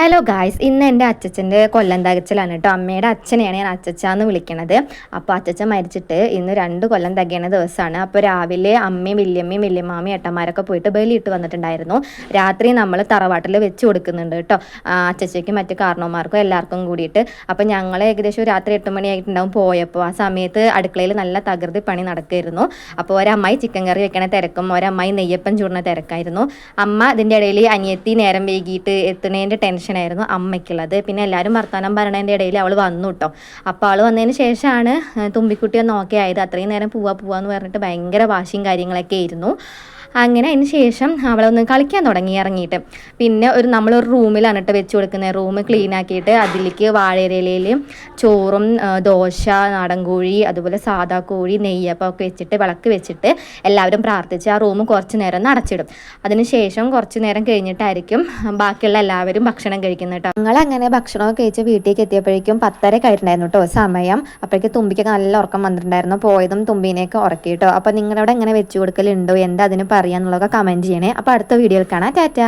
Hello guys ഇന്ന് എന്റെ അച്ചച്ചന്റെ കൊല്ലം തകച്ചിലാണ് കേട്ടോ അമ്മയുടെ അച്ഛനെയാണ് ഞാൻ അച്ചച്ച എന്ന് വിളിക്കണത്. അപ്പോൾ അച്ഛച്ച മരിച്ചിട്ട് ഇന്ന് രണ്ട് കൊല്ലം തകയണ ദിവസമാണ്. അപ്പോൾ രാവിലെ അമ്മയും വല്യമ്മയും വല്യമ്മാമയും ഏട്ടന്മാരൊക്കെ പോയിട്ട് ബലിയിട്ട് വന്നിട്ടുണ്ടായിരുന്നു. രാത്രി നമ്മൾ തറവാട്ടിൽ വെച്ച് കൊടുക്കുന്നുണ്ട് കേട്ടോ അച്ചച്ചയ്ക്കും മറ്റു കാരണവന്മാർക്കും എല്ലാവർക്കും കൂടിയിട്ട്. അപ്പോൾ ഞങ്ങൾ ഏകദേശം രാത്രി എട്ട് മണിയായിട്ടുണ്ടാവും പോയപ്പോൾ. ആ സമയത്ത് അടുക്കളയിൽ നല്ല തകൃതി പണി നടക്കുമായിരുന്നു. അപ്പോൾ ഒരമ്മായി ചിക്കൻ കറി വെക്കണ തിരക്കും ഒരമ്മായി നെയ്യപ്പം ചൂടുന്ന തിരക്കായിരുന്നു. അമ്മ ഇതിന്റെ ഇടയിൽ അനിയത്തി നേരം വൈകിട്ട് എത്തുന്നതിന്റെ ടെൻഷനായിരുന്നു അമ്മയ്ക്കുള്ളത്. പിന്നെ എല്ലാവരും വർത്തമാനം പറയണതിന്റെ ഇടയിൽ അവൾ വന്നു കേട്ടോ അപ്പോൾ അവൾ വന്നതിന് ശേഷമാണ് തുമ്പിക്കുട്ടി ഒന്ന് ഓക്കെ അത്രയും നേരം പോവാ പോവാന്ന് പറഞ്ഞിട്ട് ഭയങ്കര വാശിയും കാര്യങ്ങളൊക്കെ ആയിരുന്നു. അങ്ങനെ അതിന് ശേഷം അവളൊന്ന് കളിക്കാൻ തുടങ്ങി ഇറങ്ങിയിട്ട്. പിന്നെ ഒരു നമ്മളൊരു റൂമിലാണ് കേട്ടോ വെച്ച് കൊടുക്കുന്നത് റൂം ക്ലീൻ ആക്കിയിട്ട് അതിലേക്ക് വാഴയിലയിൽ ചോറും ദോശ നാടൻ കോഴി അതുപോലെ സാദാ കോഴി നെയ്യപ്പം ഒക്കെ വെച്ചിട്ട് വിളക്ക് വെച്ചിട്ട് എല്ലാവരും പ്രാർത്ഥിച്ച് ആ റൂം കുറച്ച് നേരം നടച്ചിടും അതിന് ശേഷം കുറച്ച് നേരം കഴിഞ്ഞിട്ടായിരിക്കും ബാക്കിയുള്ള എല്ലാവരും ഭക്ഷണം കഴിക്കുന്നത് കേട്ടോ. ഞങ്ങൾ അങ്ങനെ ഭക്ഷണമൊക്കെ കഴിച്ച് വീട്ടിലേക്ക് എത്തിയപ്പോഴേക്കും പത്തര കഴിഞ്ഞിട്ടുണ്ടായിരുന്നു കേട്ടോ സമയം. അപ്പോഴേക്കും തുമ്പിക്കൊക്കെ നല്ല ഉറക്കം വന്നിട്ടുണ്ടായിരുന്നു. പോയതും തുമ്പിനെയൊക്കെ ഉറക്കി കേട്ടോ. അപ്പോൾ നിങ്ങളുടെ എങ്ങനെ വെച്ച് കൊടുക്കലുണ്ടോ? എന്താ അതിന് പറയാന്നുള്ളതൊക്കെ കമന്റ് ചെയ്യണേ. അപ്പോൾ അടുത്ത വീഡിയോയിൽ കാണാം. ടാറ്റ.